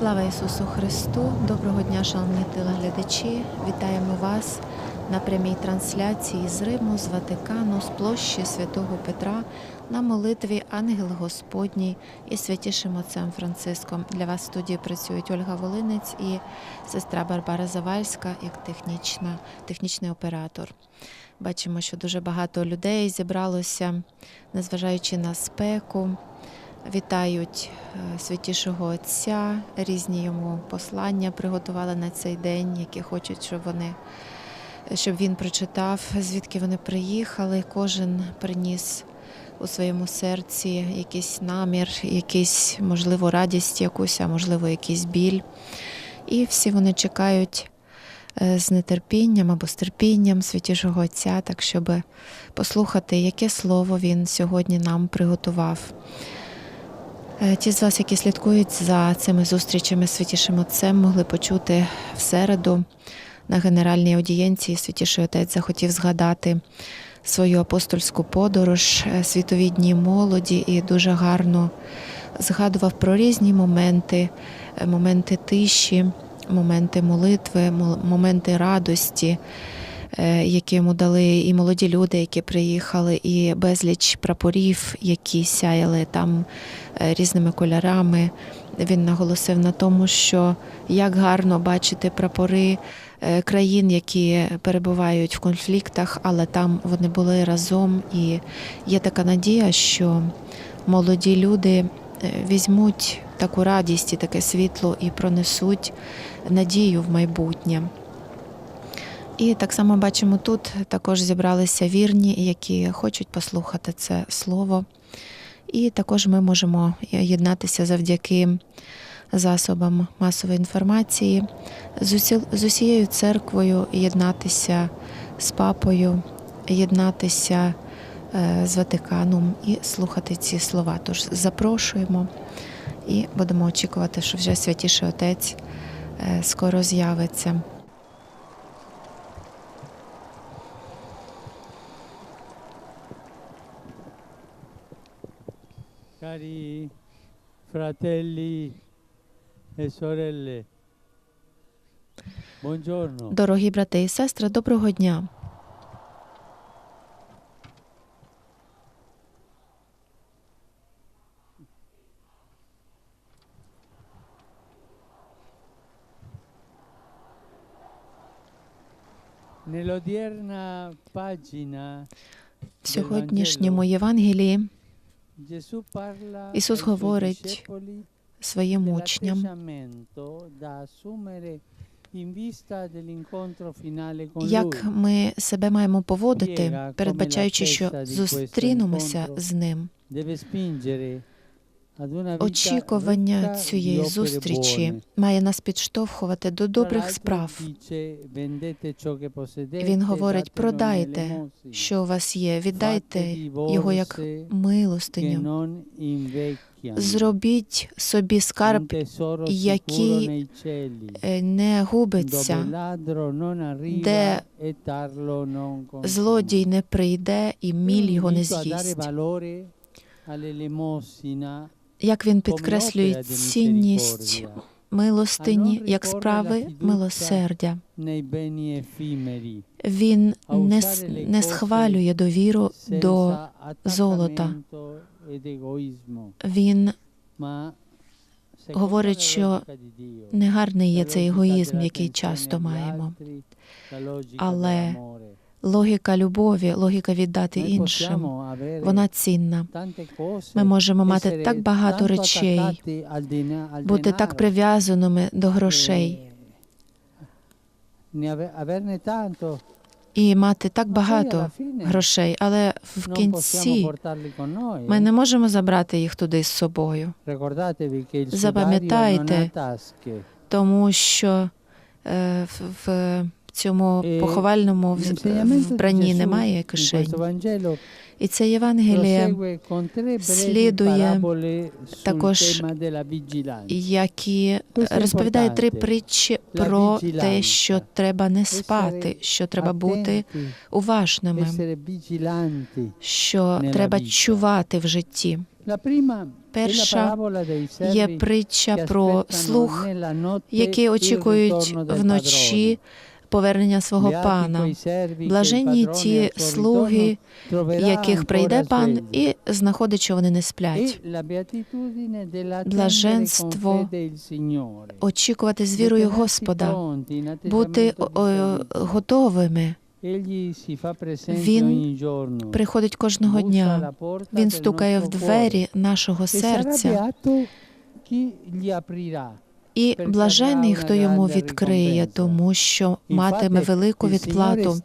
Слава Ісусу Христу! Доброго дня, шановні телеглядачі! Вітаємо вас на прямій трансляції з Риму, з Ватикану, з площі святого Петра на молитві Ангел Господній і святішим отцем Франциском. Для вас в студії працюють Ольга Волинець і сестра Барбара Завальська як технічна, технічний оператор. Бачимо, що дуже багато людей зібралося, незважаючи на спеку вітають е, святішого Отця, різні йому послання приготували на цей день, які хочуть, щоб вони щоб він прочитав, звідки вони приїхали. Кожен приніс у своєму серці якийсь намір, якийсь, можливо, радість якусь, а можливо, якийсь біль. І всі вони чекають е, з нетерпінням або з терпінням святішого Отця, так щоб послухати, яке слово він сьогодні нам приготував. Е, Ті з вас, які слідкують за цими зустрічами з святішим отцем, могли почути в середу на генеральній аудієнції. Святіший Отець захотів згадати свою апостольську подорож, е, світові дні молоді і дуже гарно згадував про різні моменти, е, моменти тиші, моменти молитви, моменти радості, які йому дали і молоді люди, які приїхали, і безліч прапорів, які сяяли там е, різними кольорами. Він наголосив на тому, що як гарно бачити прапори е, країн, які перебувають в конфліктах, але там вони були разом. І є така надія, що молоді люди е, візьмуть таку радість і таке світло і пронесуть надію в майбутнє. І так само бачимо тут також зібралися вірні, які хочуть послухати це слово. І також ми можемо єднатися завдяки засобам масової інформації з, усією церквою, єднатися з папою, єднатися е, з Ватиканом і слухати ці слова. Тож запрошуємо і будемо очікувати, що вже святіший отець е, скоро з'явиться. Cari fratelli e sorelle, buongiorno. Дорогі брати і сестри, доброго дня. Nell'odierna pagina В сьогоднішньому Євангелії Ісус говорить своїм учням, як ми себе маємо поводити, передбачаючи, що зустрінемося з ним. Очікування цієї зустрічі має нас підштовхувати до добрих справ. dice, «Vendete ciò che possedete, Він говорить: продайте, що у вас є, віддайте його як милостиню. Зробіть собі скарб, який, е, не губиться, де e злодій не прийде і міль його не dare з'їсть. Як він підкреслює цінність милостині як справи милосердя. Він не, не схвалює довіру до золота. він говорить, що негарний є цей егоїзм, який часто маємо. Але. Логіка любові, логіка віддати іншим, вона цінна. Ми можемо мати так багато речей, бути так прив'язаними до грошей. averne tanto, і мати так багато грошей, але в кінці ми не можемо забрати їх туди з собою, Запам'ятайте, тому що е, в цьому E поховальному вбранні немає кишень. І це Євангеліє, слідує також які розповідає три притчі про те, що треба не спати, що треба бути уважними, що треба чувати в житті. Перша є притча про notte які очікують вночі повернення свого пана. Блаженні ті слуги, яких прийде пан і знаходить, що вони не сплять. E Блаженство. Очікувати з вірою Господа, бути готовими. Він. Приходить кожного дня. Він стукає в двері нашого. E серця. І блажений, хто йому відкриє, тому що матиме велику відплату.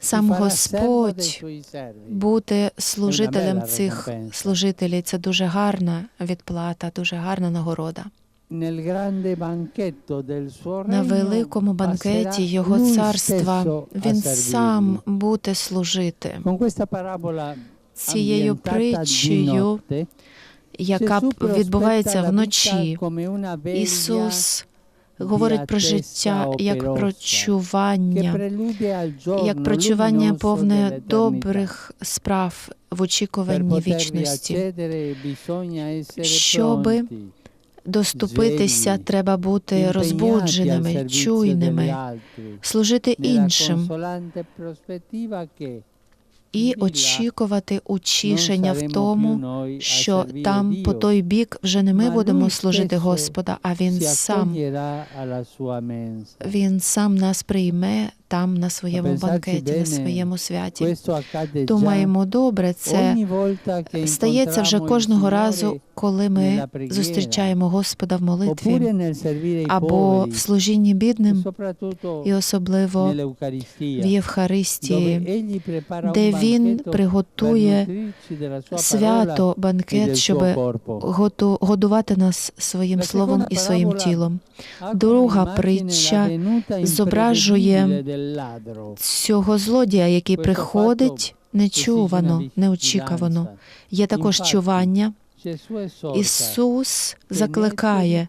Сам Господь бути служителем цих служителів це дуже гарна відплата, дуже гарна нагорода. На великому банкеті Його царства він сам буде служити. Цією притчею, яка відбувається вночі, Ісус говорить про життя як про operosa, che чування, prelude al giorno як про чування luminoso повне добрих справ в очікуванні вічності. Щоби Доступитися треба бути розбудженими, чуйними, служити іншим і очікувати утішення в тому, що там по той бік вже не ми будемо служити Господа, а Він сам. Він сам нас прийме там на своєму банкеті, на своєму святі. Думаємо добре, це стається вже кожного разу, коли ми зустрічаємо Господа в молитві або в служінні e бідним, і особливо в Євхаристії, де Він приготує свято, e банкет, щоб годувати нас своїм словом і своїм тілом. Друга притча зображує Цього злодія, який приходить нечувано, неочікувано. Є також чування. Ісус «Tenetevi закликає,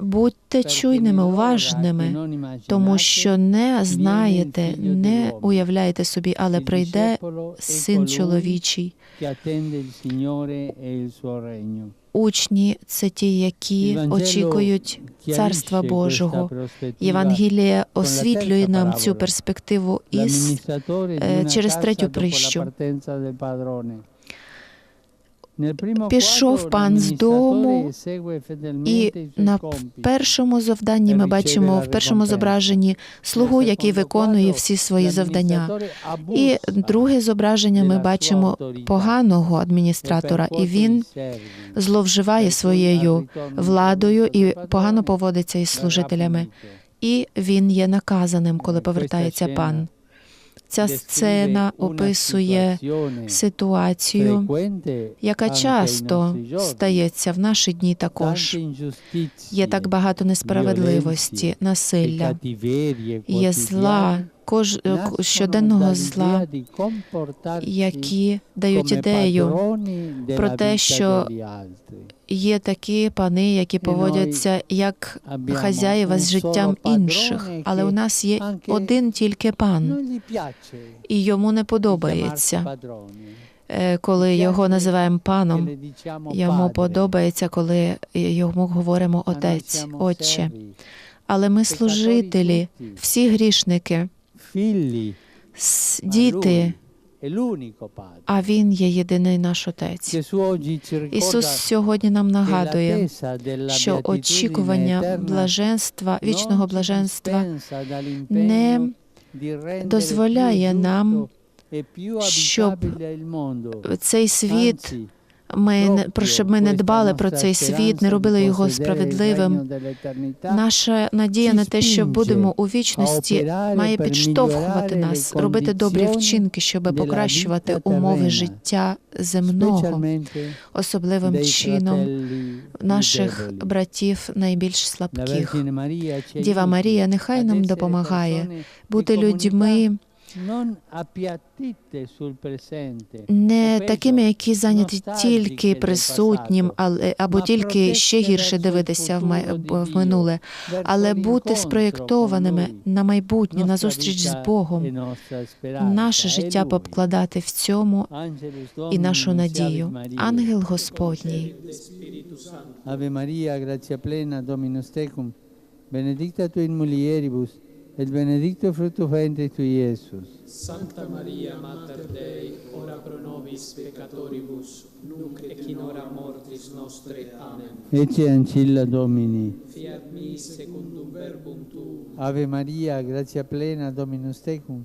будьте чуйними, уважними, тому що не знаєте, не уявляєте собі, але прийде Син чоловічий. e. Учні це ті, які очікують Царства Божого. Євангеліє освітлює нам цю перспективу із е, через третю dopo Пішов пан з дому, І на першому завданні ми бачимо в першому зображенні слугу, який виконує всі свої завдання. І друге зображення ми бачимо поганого адміністратора, і він зловживає своєю владою і погано поводиться із служителями. І він є наказаним, коли повертається пан. Ця сцена описує ситуацію, яка часто стається в наші дні також. Є так багато несправедливості, насилля, є зла, кож... щоденного dall'idea зла, які дають ідею. про те, що. Є такі пани, які поводяться як хазяїва з життям інших, але у нас є один тільки пан, piace і йому не подобається, е, коли його називаємо паном. Йому подобається, коли йому говоримо отець, отче. Але ми служителі, всі грішники, діти, а він є єдиний наш отець. Ісус сьогодні нам нагадує, що очікування блаженства, вічного блаженства не дозволяє нам, e щоб цей світ ми не про щоб ми не дбали про цей світ, не робили його справедливим. Наша надія на те, що будемо у вічності, має підштовхувати нас, робити добрі вчинки, щоб покращувати умови життя земного, особливим чином наших братів найбільш слабких. Діва Марія, нехай нам допомагає бути людьми, Не такими, які зайняті тільки присутнім, але або тільки ще гірше дивитися в, минуле, але бути спроєктованими на майбутнє, на зустріч з e Богом, наше життя покладати в цьому і нашу надію. Ангел Господній, Ave Maria, gratia plena, Dominus tecum, benedicta tu in mulieribus, et benedictus fructus ventris tui, Iesus. Santa Maria, Mater Dei, ora pro nobis peccatoribus, nunc et in hora mortis nostre. Amen. Ecce ancilla Domini. Fiat mi secundum verbum tuum, Ave Maria, gratia plena, Dominus tecum,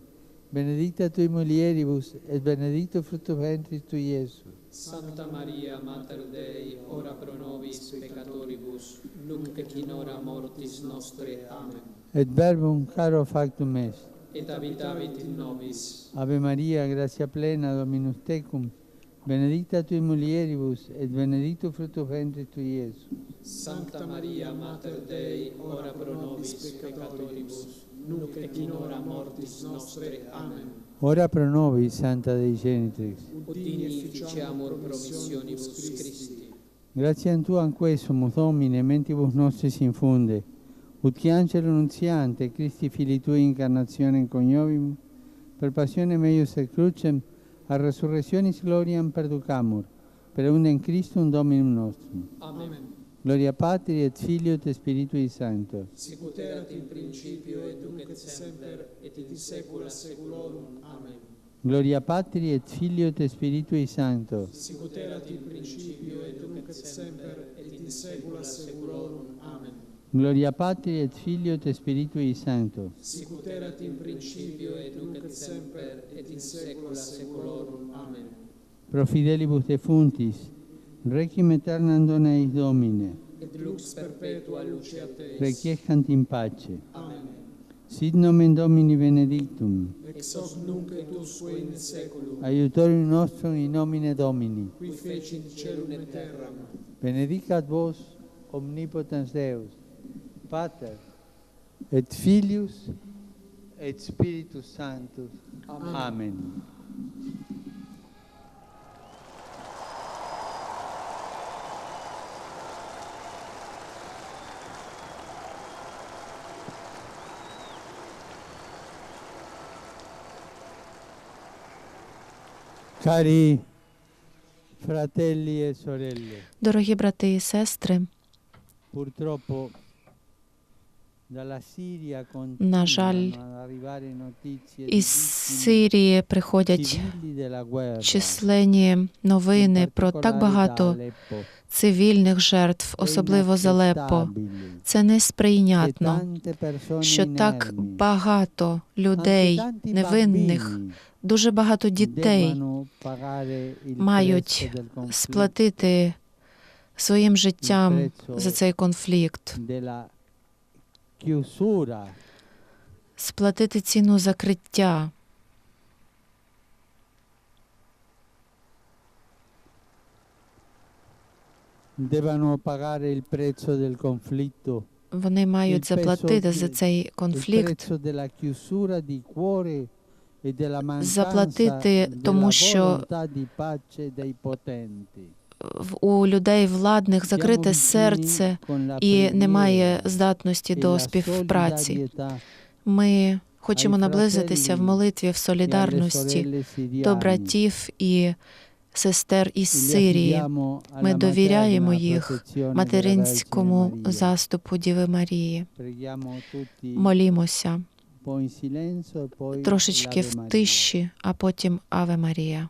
benedicta tu in mulieribus, et benedictus fructus ventris tui, Iesus. Santa Maria, Mater Dei, ora pro nobis peccatoribus, nunc et in hora mortis nostre. Amen. Et verbum caro factum est. Et habitavit in nobis, Ave Maria, gratia plena, Dominus tecum, benedicta tu in mulieribus, et benedictus fructus ventris tui, Iesus. Santa Maria, Mater Dei, ora pro nobis peccatoribus, nunc et in hora mortis nostre. Amen. Ora pro nobis, Santa Dei Genitrix. Udini ficiamur promissionibus Christi. Gratiam Tuam quesumus, Domine, mentibus nostris infunde, ut angelo nunziante, Christi Fili Tui incarnationem coniovimus, per passione meius et crucem, a resurrectionis gloriam perducamur, per undem Christum Dominum nostrum. Amen. Gloria Patri et Filio et Spiritui Sancto. Sicut erat in principio et nunc et semper et in saecula saeculorum. Amen. Gloria Patri et Filio et Spiritui Sancto. Sicut erat in principio et nunc et semper et in saecula saeculorum. Amen. Gloria Patri et Filio et Spiritui Sancto. Sicut erat in principio et nunc et semper et in saecula saeculorum. Amen. Pro fidelibus defuntis, requiem aeternam dona eis Domine. Et lux perpetua lucia Teis. Requiescant in pace. Amen. Sit nomen Domini benedictum. Ex hoc nunc et usque in saeculum. Aiutorium nostrum in nomine Domini. Qui fecit celum et terram. Benedicat vos omnipotens Deus. Pater, et Filius, et Spiritus Sanctus. Amen. Amen. Cari fratelli e sorelle, дорогі брати і сестри, purtroppo dalla Siria На жаль, із Сирії приходять численні новини про так багато цивільних жертв, особливо з Алеппо. Це несприйнятно, що так багато людей, невинних, дуже багато дітей мають сплатити своїм життям за цей конфлікт, сплатити ціну закриття. devono pagare il prezzo del conflitto Вони мають заплатити за цей конфлікт, e Заплатити, тому що у людей владних закрите серце і немає здатності до співпраці. Ми хочемо наблизитися в молитві в солідарності до братів і сестер із Сирії. Ми довіряємо їх материнському заступу Діви Марії. Молімося трошечки в тиші, а потім Аве Марія.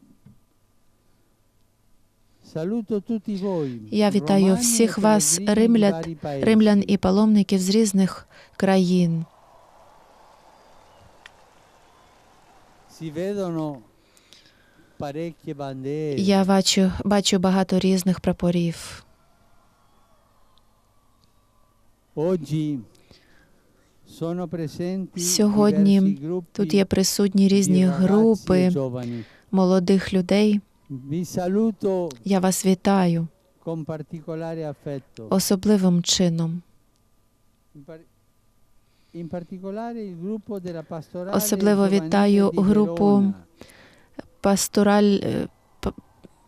Я вітаю всіх e вас, римлян, римлян і паломників з різних країн. Я бачу, бачу багато різних прапорів. Сьогодні Тут є присутні різні e групи молодих людей. Я вас вітаю особливим чином. Особливо вітаю групу Пастораль,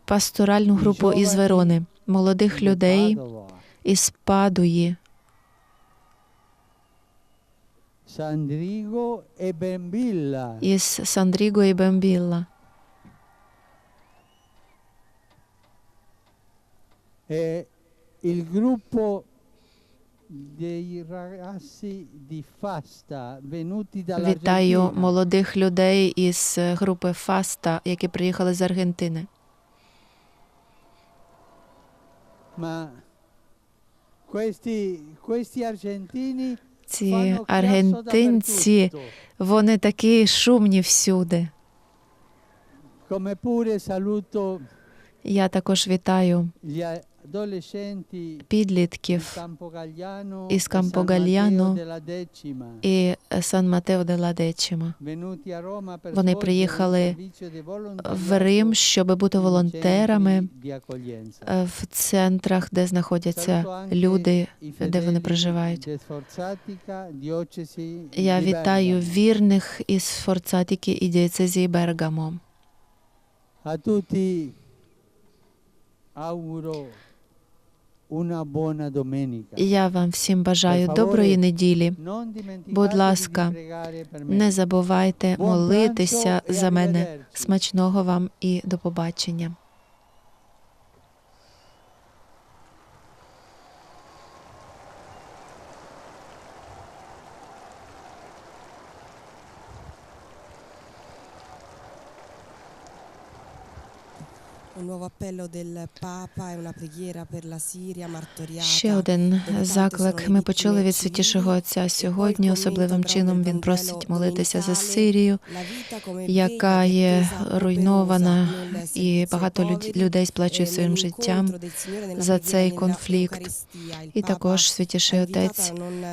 пасторальну групу із Верони, молодих людей із Падуї, e із Сандріго і Бембілла. E il gruppo dei ragazzi di Fasta venuti Вітаю молодих людей із е, групи Фаста, які приїхали з Аргентини. Ma questi, questi argentini Ці аргентинці, вони такі шумні всюди. Come pure saluto Я також вітаю підлітків із e Decima, і Сан Матео де Roma per Вони приїхали В Рим, щоб бути волонтерами е, в центрах, де знаходяться люди, де вони проживають. Я вітаю вірних із Форцатіки і дієцезії Бергамо. Я вам всім бажаю доброї неділі. Будь ласка. Не забувайте молитися e за мене. Смачного вам і до побачення. Ще один заклик ми почули від святішого отця сьогодні. Особливим чином він просить молитися за Сирію, яка є руйнована, і багато люд- людей сплачують своїм життям за цей конфлікт. І також святіший отець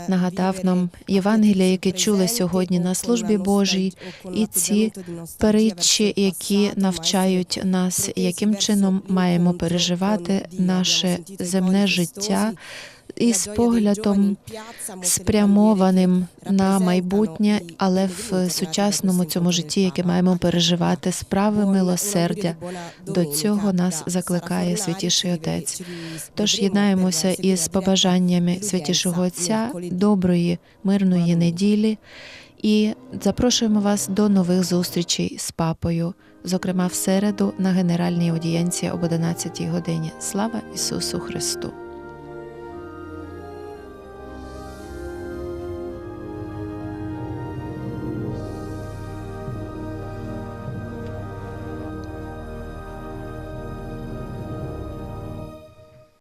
нагадав нам Євангелія, яке чули сьогодні на службі Божій, і ці притчі, які навчають нас, яким чином маємо переживати наше земне життя із поглядом спрямованим на майбутнє, але в сучасному цьому житті, яке маємо переживати справи милосердя. До цього нас закликає святіший отець. Тож єднаємося із побажаннями святішого отця доброї мирної неділі і запрошуємо вас до нових зустрічей з папою, зокрема в середу на генеральній одієнці об 11 годині. Слава Ісусу Христу!